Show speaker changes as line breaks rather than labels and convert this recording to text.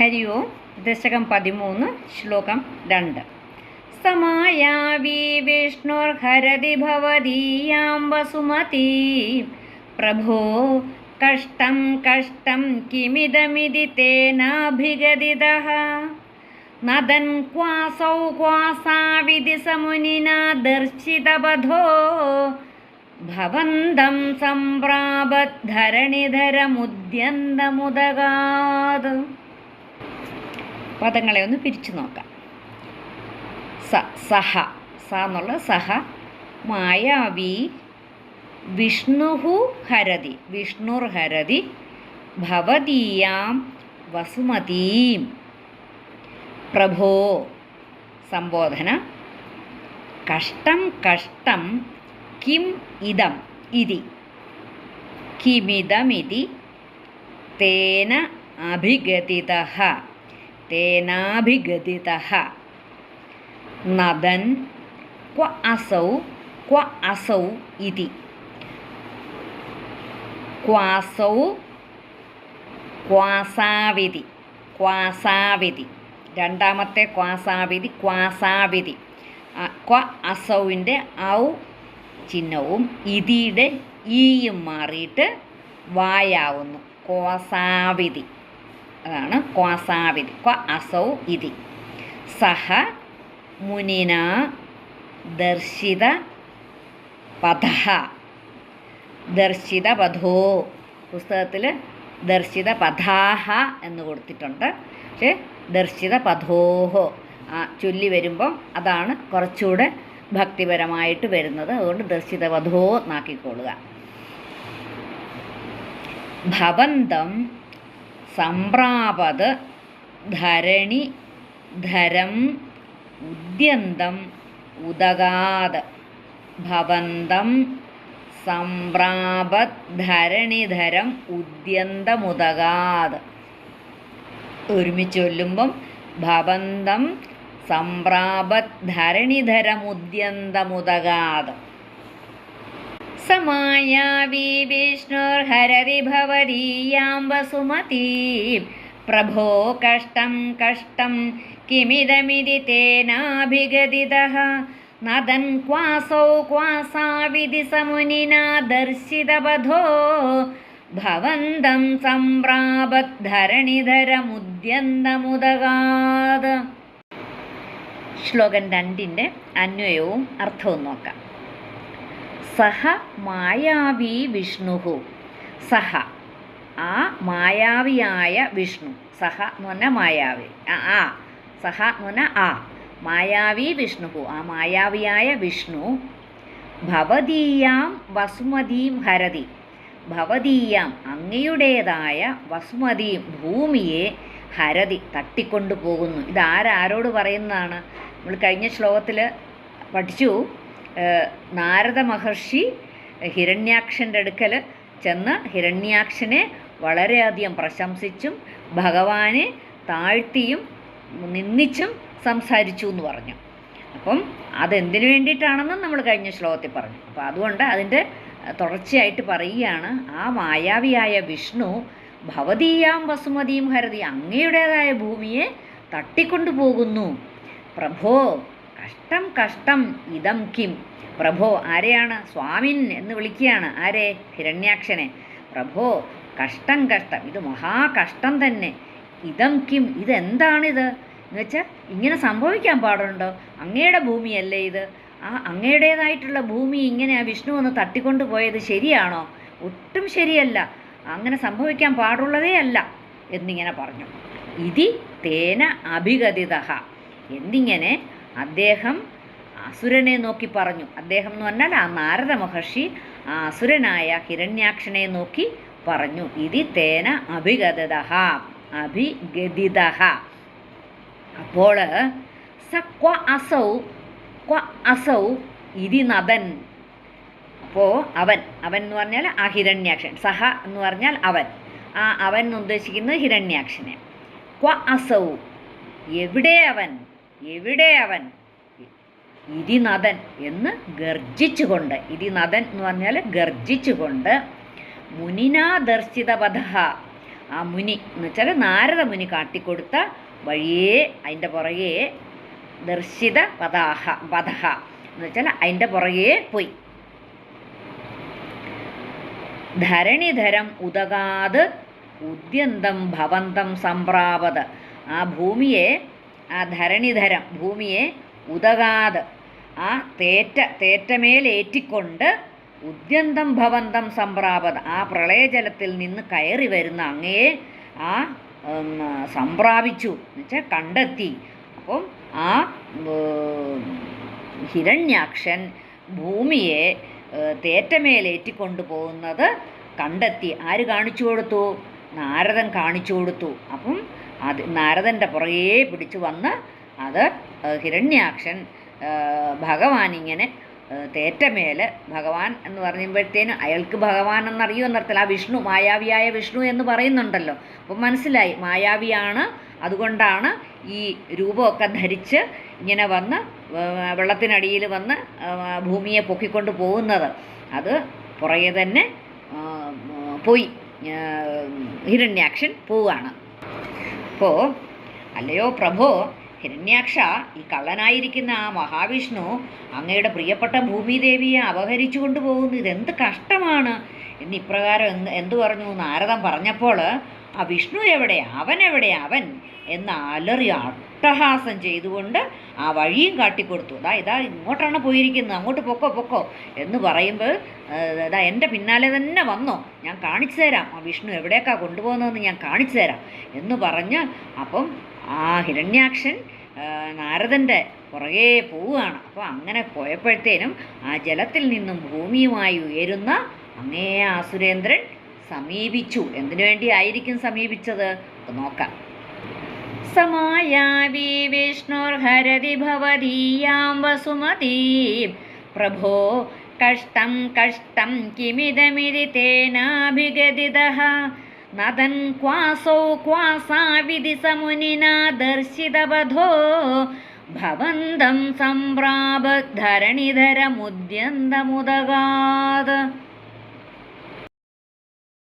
ഹരി ഓം. ദശകം പതിമൂന്ന് ശ്ലോകം രണ്ട്. സമായാവി വിഷ്ണുർഹരതി ഭവതീയാം വസുമതി. പ്രഭോ കഷ്ടം കഷ്ടം കിമിതമിതി തേനാഭിഗതിത. നദൻ ക്വാസൗ ക്വാസാവിധി സമുനിന ദർശിതബധോ ഭവന്തം സംപ്രാപദ്ധരണിധരമുദ്യന്തമുദകാത്. പദങ്ങളെ ഒന്ന് പിരിച്ചു നോക്കാം. സ സഹ. സ എന്നുള്ള സഹ. മായാവി വിഷ്ണുഹു ഹരതി. വിഷ്ണുർ ഹരതി ഭവതീയാം വസുമതീം. പ്രഭോ സംബോധന. കഷ്ടം കഷ്ടം കിം ഇതം. ഇതി. കിമിതമിതി. തേന അഭിഗതിതഃ തേനാഭിഗതിതഃ. നദൻ ക്വ അസൗ ക്വ അസൗ ഇതി. ക്വാസൗ ക്വാസാവിധി. ക്വാസാവിധി. രണ്ടാമത്തെ ക്വാസാവിധി ക്വാസാവിധി. ക്വ അസൗവിന്റെ ഔ ചിഹ്നവും ഇതിയുടെ ഈയും മാറിയിട്ട് വായാവുന്നു. ക്വാസാവിധി. അതാണ് ക്വാസാവിധി ക്വ അസൗ ഇതി. സഹ മുനിന ദർശിത പഥ ദർശിത പഥോ പുസ്തകത്തിൽ ദർശിത പഥാഹ എന്ന് കൊടുത്തിട്ടുണ്ട്. പക്ഷേ ദർശിത പഥോഹോ ചൊല്ലി വരുമ്പം അതാണ് കുറച്ചുകൂടെ ഭക്തിപരമായിട്ട് വരുന്നത്. അതുകൊണ്ട് ദർശിത പഥോ എന്നാക്കിക്കൊള്ളുക. ഭവന്തം സംപ്രാപത് ധരണി ധരം ഉദ്യന്തം ഉദകാത് ഭവന്തം സംപ്രാപത് ധരണിധരം ഉദ്യന്തമുദകാത് ഒരുമിച്ച് ചൊല്ലുമ്പം ഭവന്തം സംപ്രാപത് ധരണിധരമുദ്യന്തമുദകാത് സമായാവി വിഷ്ണുർഹരതി ഭവതീയാം വസുമതി പ്രഭോ കഷ്ടം കഷ്ടം കിമിതമിതി തേനാഭിഗതിതഃ നദൻ ക്വാസൗ ക്വാസാവിധി സമുനിനാ ദർശിതവധോ ഭവന്തം സംപ്രാപദ്ധരണിധരമുദ്യന്തമുദകാത് ശ്ലോകം രണ്ടിന്റെ അന്വയവും അർത്ഥവും നോക്കാം. സഹ മായാവി വിഷ്ണുഹു. സഹ. ആ മായാവിയായ വിഷ്ണു. സഹ പറഞ്ഞാൽ മായാവി. ആ സഹ പറഞ്ഞാൽ ആ. മായാവി വിഷ്ണുഹു. ആ മായാവിയായ വിഷ്ണു ഭവതീയാം വസുമതീം ഹരതി. ഭവതീയാം അങ്ങയുടേതായ വസുമതീം ഭൂമിയെ ഹരതി തട്ടിക്കൊണ്ടു പോകുന്നു ഇത് ആരാരോട് പറയുന്നതാണ്? നമ്മൾ കഴിഞ്ഞ ശ്ലോകത്തിൽ പഠിച്ചു. നാരദ മഹർഷി ഹിരണ്യാക്ഷന്റെ അടുക്കൽ ചെന്ന് ഹിരണ്യാക്ഷനെ വളരെയധികം പ്രശംസിച്ചും ഭഗവാനെ താഴ്ത്തിയും നിന്ദിച്ചും സംസാരിച്ചു എന്ന് പറഞ്ഞു. അപ്പം അതെന്തിനു വേണ്ടിയിട്ടാണെന്ന് നമ്മൾ കഴിഞ്ഞ ശ്ലോകത്തിൽ പറഞ്ഞു. അപ്പോൾ അതുകൊണ്ട് അതിന്റെ തുടർച്ചയായിട്ട് പറയുകയാണ് ആ മായാവിയായ വിഷ്ണു ഭവതീയാം വസുമതിയും ഹരതി അങ്ങയുടേതായ ഭൂമിയെ തട്ടിക്കൊണ്ടു പോകുന്നു പ്രഭോ കഷ്ടം കഷ്ടം ഇതം കിം. പ്രഭോ ആരെയാണ്? സ്വാമിൻ എന്ന് വിളിക്കുകയാണ്. ആരെ? ഹിരണ്യാക്ഷനെ. പ്രഭോ കഷ്ടം കഷ്ടം. ഇത് മഹാകഷ്ടം തന്നെ. ഇതം കിം. ഇതെന്താണിത്? എന്ന് വെച്ചാൽ ഇങ്ങനെ സംഭവിക്കാൻ പാടുണ്ടോ? അങ്ങയുടെ ഭൂമിയല്ലേ ഇത്? ആ അങ്ങയുടേതായിട്ടുള്ള ഭൂമി ഇങ്ങനെ ആ വിഷ്ണു ഒന്ന് തട്ടിക്കൊണ്ട് പോയത് ശരിയാണോ? ഒട്ടും ശരിയല്ല. അങ്ങനെ സംഭവിക്കാൻ പാടുള്ളതേ അല്ല. എന്നിങ്ങനെ പറഞ്ഞു. ഇതി തേന അഭിഗതിത എന്നിങ്ങനെ അദ്ദേഹം അസുരനെ നോക്കി പറഞ്ഞു. അദ്ദേഹം എന്ന് പറഞ്ഞാൽ ആ നാരദ മഹർഷി ആ അസുരനായ ഹിരണ്യാക്ഷനെ നോക്കി പറഞ്ഞു. ഇതി തേന അഭിഗതത അഭിഗതിത അപ്പോൾ സ ക്വ അസൗ ക്വ അസൗ ഇതി നദൻ. അപ്പോൾ അവൻ അവൻ എന്ന് പറഞ്ഞാൽ ആ ഹിരണ്യാക്ഷൻ സഹ എന്ന് പറഞ്ഞാൽ അവൻ. ആ അവൻ എന്ന് ഉദ്ദേശിക്കുന്നത് ഹിരണ്യാക്ഷനെ. ക്വ അസൗ എവിടെ അവൻ? എവിടെ അവൻ? ഇതിനദൻ എന്ന് ഗർജിച്ചുകൊണ്ട് ഇതിനദൻ എന്ന് പറഞ്ഞാൽ ഗർജിച്ചുകൊണ്ട് മുനിനാ ദർശിതപഥ ആ മുനി എന്ന് വെച്ചാൽ നാരദ മുനി കാട്ടിക്കൊടുത്ത വഴിയേ അതിന്റെ പുറകെ ദർശിത പതാഹ പതഹ എന്ന് വെച്ചാൽ അതിന്റെ പുറകെ പോയി. ധരണിധരം ഉദകാത് ഉദ്യന്തം ഭവന്തം സംപ്രാപത്. ആ ഭൂമിയെ ആ ധരണിധരം ഭൂമിയെ ഉതകാത് ആ തേറ്റ തേറ്റമേലേറ്റിക്കൊണ്ട് ഉദ്യന്തം ഭവന്തം സംപ്രാപത് ആ പ്രളയജലത്തിൽ നിന്ന് കയറി വരുന്ന അങ്ങയെ ആ സംപ്രാപിച്ചു എന്നുവെച്ചാൽ കണ്ടെത്തി. അപ്പം ആ ഹിരണ്യാക്ഷൻ ഭൂമിയെ തേറ്റമേലേറ്റിക്കൊണ്ട് പോകുന്നത് കണ്ടെത്തി. ആര് കാണിച്ചു കൊടുത്തു? നാരദൻ കാണിച്ചു കൊടുത്തു. അപ്പം അത് നാരദന്റെ പുറകെ പിടിച്ചു വന്ന് അത് ഹിരണ്യാക്ഷൻ ഭഗവാൻ ഇങ്ങനെ തേറ്റമേൽ ഭഗവാൻ എന്ന് പറയുമ്പോഴത്തേനും അയാൾക്ക് ഭഗവാൻ എന്നറിയൂ എന്നർത്ഥം ആ വിഷ്ണു മായാവിയായ വിഷ്ണു എന്ന് പറയുന്നുണ്ടല്ലോ. അപ്പം മനസ്സിലായി മായാവിയാണ് അതുകൊണ്ടാണ് ഈ രൂപമൊക്കെ ധരിച്ച് ഇങ്ങനെ വന്ന് വെള്ളത്തിനടിയിൽ വന്ന് ഭൂമിയെ പൊക്കിക്കൊണ്ട് പോകുന്നത്. അത് പുറകെ തന്നെ പോയി ഹിരണ്യാക്ഷൻ പോവുകയാണ്. അപ്പോൾ അല്ലയോ പ്രഭോ ഹിരണ്യാക്ഷ ഈ കള്ളനായിരിക്കുന്ന ആ മഹാവിഷ്ണു അങ്ങയുടെ പ്രിയപ്പെട്ട ഭൂമിദേവിയെ അപഹരിച്ചു കൊണ്ടുപോകുന്നു. ഇതെന്ത് കഷ്ടമാണ്? എന്നിപ്രകാരം എന്ത് പറഞ്ഞു? നാരദം പറഞ്ഞപ്പോൾ ആ വിഷ്ണു എവിടെ? അവൻ എവിടെ? അവൻ എന്ന് അലറി അട്ടഹാസം ചെയ്തുകൊണ്ട് ആ വഴിയും കാട്ടിക്കൊടുത്തു. അതാ ഇതാ ഇങ്ങോട്ടാണ് പോയിരിക്കുന്നത്. അങ്ങോട്ട് പൊക്കോ പൊക്കോ എന്ന് പറയുമ്പോൾ ഇതാ എന്റെ പിന്നാലെ തന്നെ വന്നോ. ഞാൻ കാണിച്ചു തരാം. ആ വിഷ്ണു എവിടേക്കാ കൊണ്ടുപോകുന്നതെന്ന് ഞാൻ കാണിച്ചു തരാം എന്ന് പറഞ്ഞ് അപ്പം ആ ഹിരണ്യാക്ഷൻ നാരദന്റെ പുറകെ പോവുകയാണ്. അപ്പോൾ അങ്ങനെ പോയപ്പോഴത്തേനും ആ ജലത്തിൽ നിന്നും ഭൂമിയുമായി ഉയരുന്ന അങ്ങേ ആ സുരേന്ദ്രൻ സമീപിച്ചു. എന്തിനു വേണ്ടി ആയിരിക്കും സമീപിച്ചത് നോക്കാം. സമായാവി വിഷ്ണുർഹരതി ഭവതീയാം വസുമതീം. പ്രഭോ കഷ്ടം കഷ്ടം കിമിതമിതി തേനാഭിഗതിതഃ. നദൻ ക്വാസോ ക്വാസാവിധി സമുനിനാ ദർശിതവധോ. ഭവന്തം സംപ്രാപ സംപ്രാപദ്ധരണിധരമുദ്യന്തമുദഗാത്